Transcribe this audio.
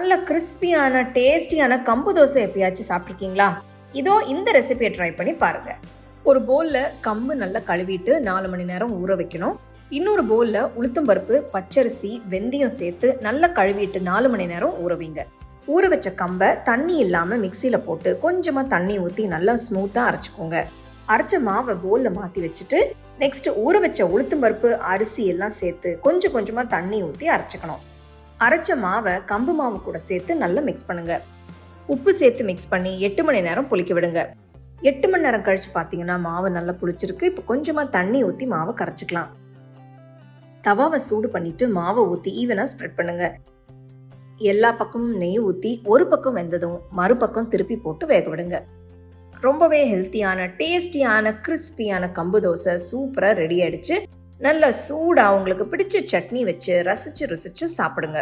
நல்ல கிறிஸ்பியான டேஸ்டியான கம்பு தோசை எப்பயாச்சும் சாப்பிட்ருக்கீங்களா இதோ இந்த ரெசிபியை ட்ரை பண்ணி பாருங்கள் ஒரு பவுலில் கம்பு நல்லா கழுவிட்டு நாலு மணி நேரம் ஊற வைக்கணும். இன்னொரு பவுலில் உளுத்தம்பருப்பு பச்சரிசி வெந்தயம் சேர்த்து நல்லா கழுவிட்டு நாலு மணி நேரம் ஊற வைங்க. ஊற வச்ச கம்பை தண்ணி இல்லாமல் மிக்சியில் போட்டு கொஞ்சமாக தண்ணி ஊற்றி நல்லா ஸ்மூத்தாக அரைச்சிக்கோங்க. அரைச்ச மாவை போலில் மாற்றி வச்சுட்டு நெக்ஸ்ட் ஊற வச்ச உளுத்தம்பருப்பு அரிசி எல்லாம் சேர்த்து கொஞ்சம் கொஞ்சமாக தண்ணி ஊற்றி அரைச்சிக்கணும். அரைச்ச மாவை கம்பு மாவு கூட சேர்த்து நல்லா மிக்ஸ் பண்ணுங்க. உப்பு சேர்த்து மிக்ஸ் பண்ணி எட்டு மணி நேரம் புளிக்க விடுங்க. எட்டு மணி நேரம் கழிச்சு பார்த்தீங்கன்னா மாவு நல்லா புளிச்சிருக்கு. இப்போ கொஞ்சமாக தண்ணி ஊற்றி மாவை கரைச்சிக்கலாம். தவாவை சூடு பண்ணிட்டு மாவை ஊற்றி ஈவனாக ஸ்ப்ரெட் பண்ணுங்க. எல்லா பக்கமும் நெய் ஊற்றி ஒரு பக்கம் வெந்ததும் மறுபக்கம் திருப்பி போட்டு வேக விடுங்க. ரொம்பவே ஹெல்த்தியான டேஸ்டியான கிறிஸ்பியான கம்பு தோசை சூப்பராக ரெடி ஆயிடுச்சு. நல்ல சூடாக உங்களுக்கு பிடிச்ச சட்னி வச்சு ரசிச்சு ருசித்து சாப்பிடுங்க.